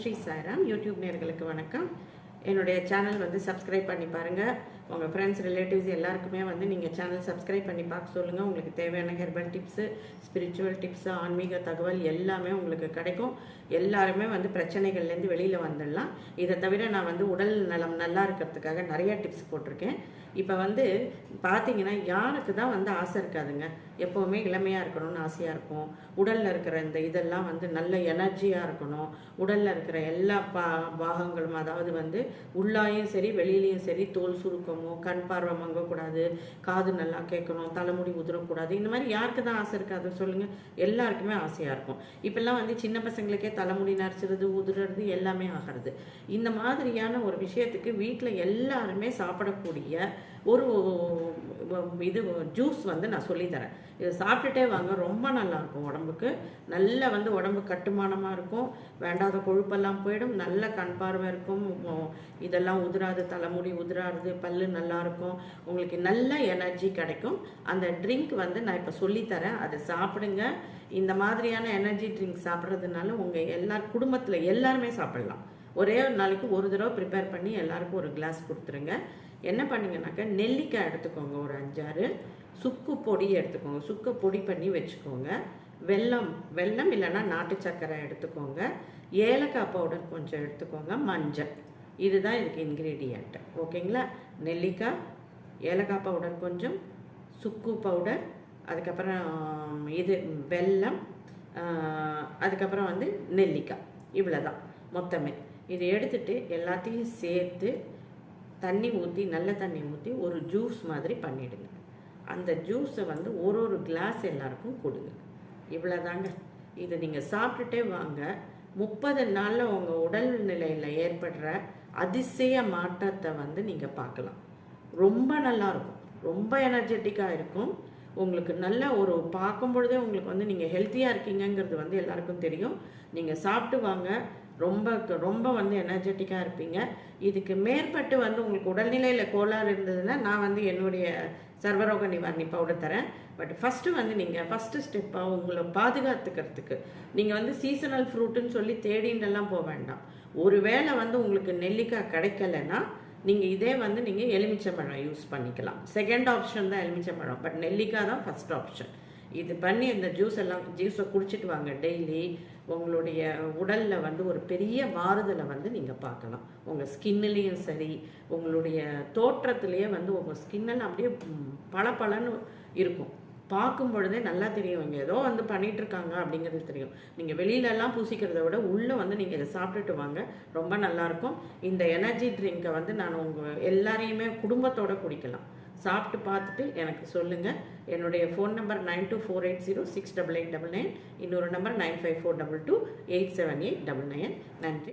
Sri Sairam. YouTube நேர்களுக்கு வணக்கம். என்னுடைய சேனல் வந்து சப்ஸ்கிரைப் பண்ணி பாருங்கள் உங்கள் ஃப்ரெண்ட்ஸ் ரிலேட்டிவ்ஸ் எல்லாருக்குமே வந்து நீங்கள் சேனல் சப்ஸ்கிரைப் பண்ணி பார்க்க சொல்லுங்கள் உங்களுக்கு தேவையான ஹெர்பல் டிப்ஸு ஸ்பிரிச்சுவல் டிப்ஸு ஆன்மீக தகவல் எல்லாமே உங்களுக்கு கிடைக்கும். எல்லாருமே வந்து பிரச்சனைகள்லேருந்து வெளியில் வந்துடலாம். இதை தவிர நான் வந்து உடல் நலம் நல்லா இருக்கிறதுக்காக நிறைய டிப்ஸ் போட்டிருக்கேன். இப்போ வந்து பார்த்தீங்கன்னா யாருக்கு தான் வந்து ஆசை இருக்காதுங்க. எப்போவுமே இளமையாக இருக்கணும்னு ஆசையாக இருக்கும். உடலில் இருக்கிற இந்த இதெல்லாம் வந்து நல்ல எனர்ஜியாக இருக்கணும். உடலில் இருக்கிற எல்லா பா பாகங்களும் அதாவது வந்து உள்ளாயும் சரி வெளியிலையும் சரி தோல் சுருக்கம் கண் பார்வை மங்கக்கூடாது காது நல்லா கேட்கணும் தலைமுடி உதிரக்கூடாது இந்த மாதிரி யாருக்கு தான் ஆசை இருக்காது சொல்லுங்கள் எல்லாருக்குமே ஆசையாக இருக்கும். இப்போல்லாம் வந்து சின்ன பசங்களுக்கே தலைமுடி நரைச்சிருது உதுறது எல்லாமே ஆகிறது. இந்த மாதிரியான ஒரு விஷயத்துக்கு வீட்டில் எல்லாருமே சாப்பிடக்கூடிய ஒரு இது ஜூஸ் வந்து நான் சொல்லித்தரேன். இதை சாப்பிட்டுட்டே வாங்க ரொம்ப நல்லா இருக்கும் உடம்புக்கு. நல்ல வந்து உடம்பு கட்டுமானமாக இருக்கும். வேண்டாத கொழுப்பெல்லாம் போயிடும். நல்ல கண் பார்வை இருக்கும். இதெல்லாம் உதிராது தலைமுடி உதிராது பல்லு நல்லாயிருக்கும் உங்களுக்கு நல்ல எனர்ஜி கிடைக்கும். அந்த ட்ரிங்க் வந்து நான் இப்போ சொல்லித்தரேன். அதை சாப்பிடுங்க. இந்த மாதிரியான எனர்ஜி ட்ரிங்க் சாப்பிட்றதுனால உங்கள் எல்லா குடும்பத்தில் எல்லாருமே சாப்பிடலாம். ஒரே ஒரு நாளைக்கு ஒரு தடவை ப்ரிப்பேர் பண்ணி எல்லாருக்கும் ஒரு கிளாஸ் கொடுத்துருங்க. என்ன பண்ணுங்கனாக்கா நெல்லிக்காய் எடுத்துக்கோங்க ஒரு அஞ்சாறு. சுக்கு பொடி எடுத்துக்கோங்க. சுக்கு பொடி பண்ணி வச்சுக்கோங்க. வெல்லம் வெல்லம் இல்லைன்னா நாட்டு சக்கரை எடுத்துக்கோங்க. ஏலக்காய் பவுடர் கொஞ்சம் எடுத்துக்கோங்க. மஞ்சள். இதுதான் இதுக்கு இன்க்ரீடியண்ட் ஓகேங்களா? நெல்லிக்காய் ஏலக்காய் பவுடர் கொஞ்சம் சுக்கு பவுடர் அதுக்கப்புறம் இது வெல்லம் அதுக்கப்புறம் வந்து நெல்லிக்காய். இவ்வளோதான் மொத்தமே. இதை எடுத்துட்டு எல்லாத்தையும் சேர்த்து தண்ணி ஊற்றி நல்ல தண்ணி ஊற்றி ஒரு ஜூஸ் மாதிரி பண்ணிவிடுங்க அந்த ஜூஸை வந்து ஒரு ஒரு கிளாஸ் எல்லாருக்கும் கொடுங்க. இவ்வளோதாங்க இதை நீங்கள் சாப்பிட்டுட்டே வாங்க. முப்பது நாளில் உங்கள் உடல் நிலையில் ஏற்படுற அதிசய மாற்றத்தை வந்து நீங்கள் பார்க்கலாம். ரொம்ப நல்லா இருக்கும். ரொம்ப எனர்ஜெட்டிக்காக இருக்கும். உங்களுக்கு நல்ல ஒரு பார்க்கும் பொழுதே உங்களுக்கு வந்து நீங்கள் ஹெல்த்தியாக இருக்கீங்கங்கிறது வந்து எல்லாருக்கும் தெரியும். நீங்கள் சாப்பிட்டு வாங்க. ரொம்ப ரொம்ப வந்து எனர்ஜெட்டிக்காக இருப்பீங்க. இதுக்கு மேற்பட்டு வந்து உங்களுக்கு உடல்நிலையில் கோளாறு இருந்ததுன்னா நான் வந்து என்னுடைய சர்வரோக நிவாரணி பவுடர் தரேன். பட் ஃபஸ்ட்டு வந்து நீங்கள் ஃபஸ்ட்டு ஸ்டெப்பாக உங்களை பாதுகாத்துக்கிறதுக்கு நீங்கள் வந்து சீசனல் ஃப்ரூட்டுன்னு சொல்லி தேடின்றெல்லாம் போக வேண்டாம். ஒரு வேளை வந்து உங்களுக்கு நெல்லிக்காய் கிடைக்கலன்னா நீங்கள் இதே வந்து நீங்கள் எலுமிச்சம்பழம் யூஸ் பண்ணிக்கலாம். செகண்ட் ஆப்ஷன் தான் எலுமிச்சம்பழம் பட் நெல்லிக்காய் தான் ஃபஸ்ட் ஆப்ஷன் இது பண்ணி இந்த ஜூஸ் எல்லாம் ஜூஸை குடிச்சிட்டு வாங்க. டெய்லி உங்களுடைய உடலில் வந்து ஒரு பெரிய மாறுதலை வந்து நீங்கள் பார்க்கலாம். உங்கள் ஸ்கின்னுலேயும் சரி உங்களுடைய தோற்றத்துலேயே வந்து உங்கள் ஸ்கின்னெல்லாம் அப்படியே பளபளன்னு இருக்கும். பார்க்கும் பொழுதே நல்லா தெரியும். இங்கே ஏதோ வந்து பண்ணிட்டு இருக்காங்க அப்படிங்கிறது தெரியும். நீங்கள் வெளியிலலாம் பூசிக்கிறத விட உள்ளே வந்து நீங்கள் இதை சாப்பிட்டுட்டு வாங்க. ரொம்ப நல்லாயிருக்கும். இந்த எனர்ஜி ட்ரிங்கை வந்து நான் உங்கள் எல்லாரையுமே குடும்பத்தோடு குடிக்கலாம். சாப்பிட்டு பார்த்துட்டு எனக்கு சொல்லுங்கள் என்னுடைய phone number nine two four eight zero six double eight double nine இன்னொரு number nine five four double two eight seven eight double nine நன்றி.